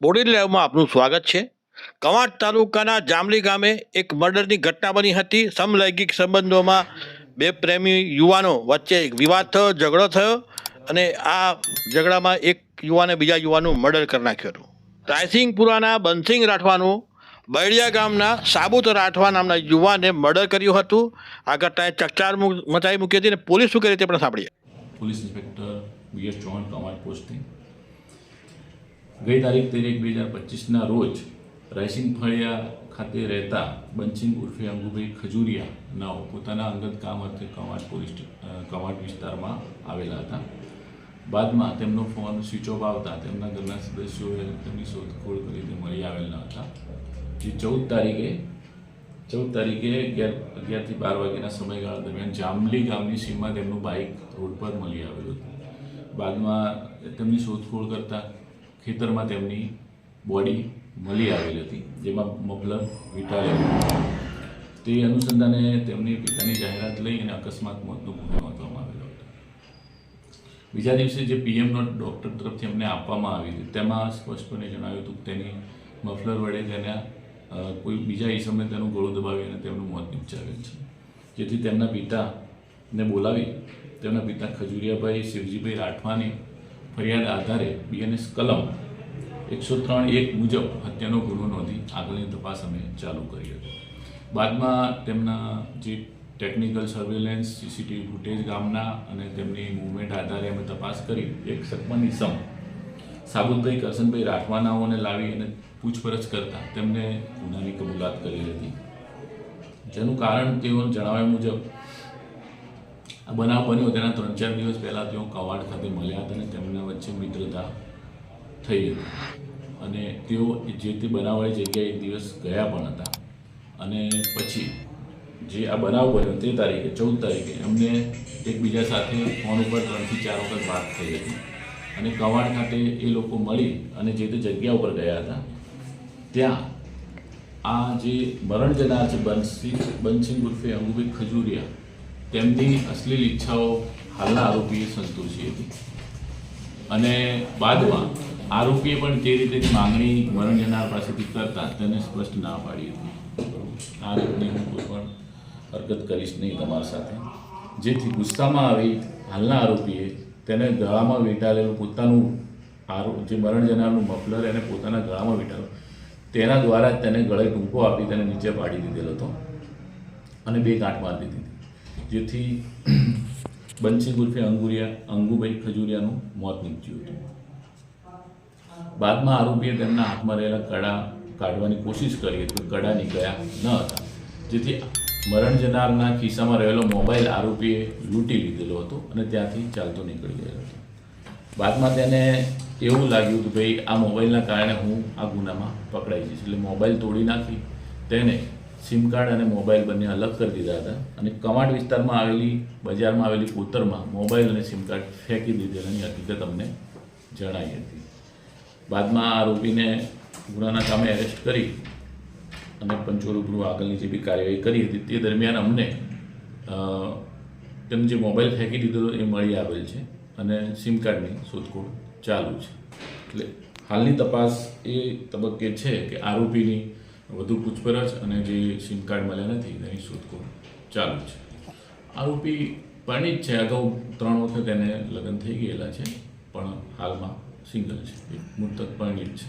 Body લાઈવમાં આપનું સ્વાગત છે. કવાંટ તાલુકાના જામલી ગામે એક મર્ડરની ઘટના બની હતી. સમલૈંગિક સંબંધોમાં બે પ્રેમી યુવાનો વચ્ચે વિવાદ થયો, ઝઘડો થયો અને આ ઝઘડામાં એક યુવાને બીજા યુવાનનું મર્ડર કરી નાખ્યું હતું. રાયસિંગપુરાના બંસિંગ રાઠવાનું, બૈડિયા ગામના સાબુત રાઠવા નામના યુવાને મર્ડર કર્યું હતું. આ ઘટનાએ ચકચાર મચાવી મૂકી હતી અને પોલીસ શું કરી તે પણ સાંભળીએ police inspector B S Chauhan command posting. ગઈ તારીખ તેર બે હજાર પચીસના રોજ રાયસિંગ ફળિયા ખાતે રહેતા બંચિંગ ઉર્ફે અંગુભાઈ ખજુરિયાના પોતાના અંગત કામ અર્થે કવાટ પોલીસ કવાટ વિસ્તારમાં આવેલા હતા. બાદમાં તેમનો ફોન સ્વિચ ઓફ આવતા તેમના ઘરના સદસ્યોએ તેમની શોધખોળ કરીને મળી આવેલ હતા. જે ચૌદ તારીખે ચૌદ તારીખે અગિયાર, અગિયારથી બાર વાગ્યાના સમયગાળા દરમિયાન જામલી ગામની સીમમાં તેમનું બાઇક રોડ પર મળી આવેલું હતું. બાદમાં તેમની શોધખોળ કરતાં ખેતરમાં તેમની બોડી મળી આવેલી હતી, જેમાં મફલર વીંટાળેલું તે અનુસંધાને તેમની પિતાની જાહેરાત લઈ અને અકસ્માત મોતનો ગુનો નોંધવામાં આવેલો હતો. બીજા દિવસે જે પીએમનો ડૉક્ટર તરફથી અમને આપવામાં આવી હતી, તેમાં સ્પષ્ટપણે જણાવ્યું હતું કે તેની મફલર વડે તેના કોઈ બીજા ઈસમે તેનું ગળું દબાવી અને તેમનું મોત નિપજાવેલ છે. જેથી તેમના પિતાને બોલાવી તેમના પિતા ખજુરિયાભાઈ, શિવજીભાઈ રાઠવાની ફરિયાદ આધારે બીએનએસ કલમ એકસો ત્રણ એક મુજબ હત્યાનો ગુનો નોંધી આગળની તપાસ અમે ચાલુ કરી હતી. બાદમાં તેમના જે ટેકનિકલ સર્વેલન્સ સીસીટીવી ફૂટેજ ગામના અને તેમની મૂવમેન્ટ આધારે અમે તપાસ કરી એક સકમન ઇસમ સાબુતભાઈ કરશનભાઈ રાઠવાનાઓને લાવી અને પૂછપરછ કરતા તેમને ગુનાની કબૂલાત કરી હતી. જેનું કારણ તેઓ જણાવ્યા મુજબ બનાવ બન્યો તેના ત્રણ ચાર દિવસ પહેલાં તેઓ કવાડ ખાતે મળ્યા હતા અને તેમના વચ્ચે મિત્રતા થઈ હતી. અને તેઓ જે તે બનાવવાળી જગ્યાએ એક દિવસ ગયા પણ હતા. અને પછી જે આ બનાવ બન્યો તે તારીખે, ચૌદ તારીખે, એમને એકબીજા સાથે ફોન ઉપર ત્રણથી ચાર વખત વાત થઈ હતી. અને કવાડ ખાતે એ લોકો મળી અને જે તે જગ્યા ઉપર ગયા હતા, ત્યાં આ જે મરણ જનાર છે બંસી બંસિંગ ઉર્ફે અંગુભાઈ ખજુરિયા તેમની અશ્લીલ ઈચ્છાઓ હાલના આરોપીએ સંતોષી હતી. અને બાદમાં આરોપીએ પણ તે રીતે માંગણી મરણ જનાર પાસેથી કરતા તેને સ્પષ્ટ ના પાડી હતી. આ રીતની હું કોઈ પણ હરકત કરીશ નહીં તમારી સાથે. જેથી ગુસ્સામાં આવી હાલના આરોપીએ તેને ગળામાં વીંટાળેલું પોતાનું આરો, જે મરણ જનારનું મફલર એને પોતાના ગળામાં વીંટાળ્યું તેના દ્વારા તેને ગળે ટૂંકો આપી તેને નીચે પાડી દીધેલો હતો અને બે ગાંઠ મારી દીધી હતી. જેથી બંસી ગુલ્ફે અંગુરિયા અંગુભાઈ ખજુરિયાનું મોત નીપજ્યું હતું. બાદમાં આરોપીએ તેમના હાથમાં રહેલા કડા કાઢવાની કોશિશ કરી હતી કડા નીકળ્યા ન હતા. જેથી મરણ જનારના ખિસ્સામાં રહેલો મોબાઈલ આરોપીએ લૂંટી લીધેલો હતો અને ત્યાંથી ચાલતો નીકળી ગયેલો હતો. બાદમાં તેને એવું લાગ્યું કે ભાઈ, આ મોબાઈલના કારણે હું આ ગુનામાં પકડાઈ જઈશ. એટલે મોબાઈલ તોડી નાખી, તેને સિમ કાર્ડ અને મોબાઈલ બંને અલગ કરી દીધા હતા. અને કમાડ વિસ્તારમાં આવેલી, બજારમાં આવેલી કોતરમાં મોબાઈલ અને સિમ કાર્ડ ફેંકી દીધેલાની હકીકત અમને જણાઈ હતી. બાદમાં આરોપીને ગુનાના કામે એરેસ્ટ કરી અને ગૃહ આગળની જે બી કાર્યવાહી કરી હતી તે દરમિયાન અમને તેમ જે મોબાઈલ ફેંકી દીધેલો એ મળી આવેલ છે અને સિમ કાર્ડની શોધખોળ ચાલુ છે. એટલે હાલની તપાસ એ તબક્કે છે કે આરોપીની વધુ પૂછપરછ અને જે સિમ કાર્ડ મળ્યા નથી તેની શોધખોળ ચાલુ છે. આરોપી પરણિત છે, અગાઉ ત્રણ વખત એને લગ્ન થઈ ગયેલા છે, પણ હાલમાં સિંગલ છે મૃતક પરણિત છે.